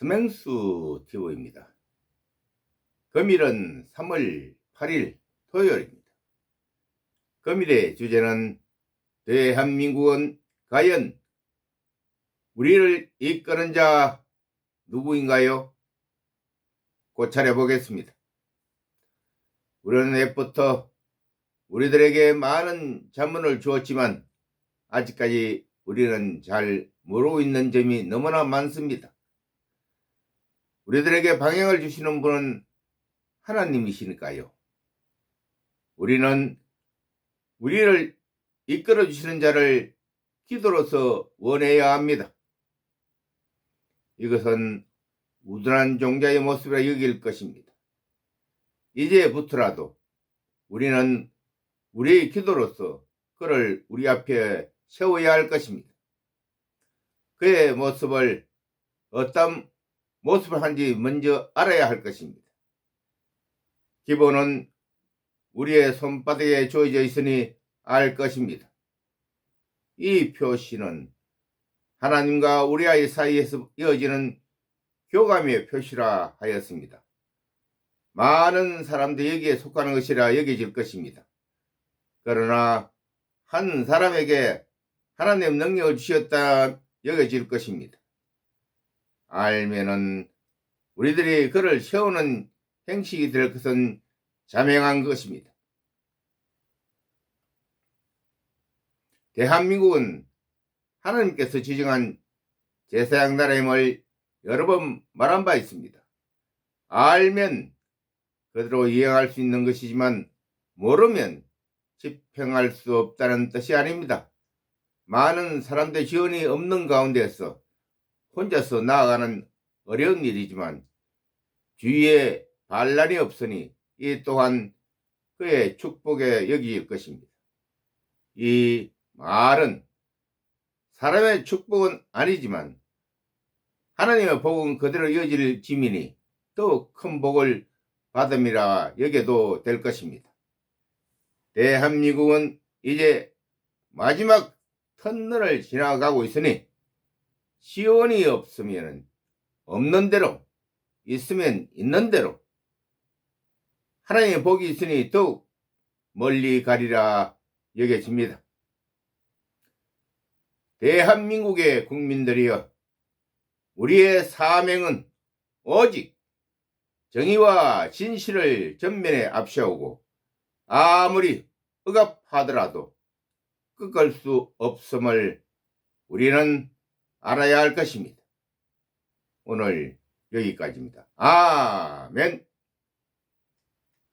스맹수 TV입니다. 금일은 3월 8일 토요일입니다. 금일의 주제는 대한민국은 과연 우리를 이끄는 자 누구인가요? 고찰해 보겠습니다. 우리는 옛부터 우리들에게 많은 자문을 주었지만 아직까지 우리는 잘 모르고 있는 점이 너무나 많습니다. 우리들에게 방향을 주시는 분은 하나님이시니까요. 우리는 우리를 이끌어 주시는 자를 기도로서 원해야 합니다. 이것은 우둔한 종자의 모습이라 여길 것입니다. 이제부터라도 우리는 우리의 기도로서 그를 우리 앞에 세워야 할 것입니다. 그의 모습을 어떤 모습을 한지 먼저 알아야 할 것입니다. 기본은 우리의 손바닥에 주어져 있으니 알 것입니다. 이 표시는 하나님과 우리 아이 사이에서 이어지는 교감의 표시라 하였습니다. 많은 사람들이 여기에 속하는 것이라 여겨질 것입니다. 그러나 한 사람에게 하나님 능력을 주셨다 여겨질 것입니다. 알면은 우리들이 그를 세우는 행식이 될 것은 자명한 것입니다. 대한민국은 하나님께서 지정한 제사장 나라임을 여러 번 말한 바 있습니다. 알면 그대로 이행할 수 있는 것이지만 모르면 집행할 수 없다는 뜻이 아닙니다. 많은 사람들 지원이 없는 가운데서 혼자서 나아가는 어려운 일이지만 주위에 반란이 없으니 이 또한 그의 축복에 여기일 것입니다. 이 말은 사람의 축복은 아니지만 하나님의 복은 그대로 이어질 지민이 더 큰 복을 받음이라 여겨도 될 것입니다. 대한민국은 이제 마지막 터널을 지나가고 있으니 시원이 없으면 없는 대로 있으면 있는 대로 하나님의 복이 있으니 더욱 멀리 가리라 여겨집니다. 대한민국의 국민들이여 우리의 사명은 오직 정의와 진실을 전면에 앞세우고 아무리 억압하더라도 꺾을 수 없음을 우리는 알아야 할 것입니다. 오늘 여기까지입니다. 아멘.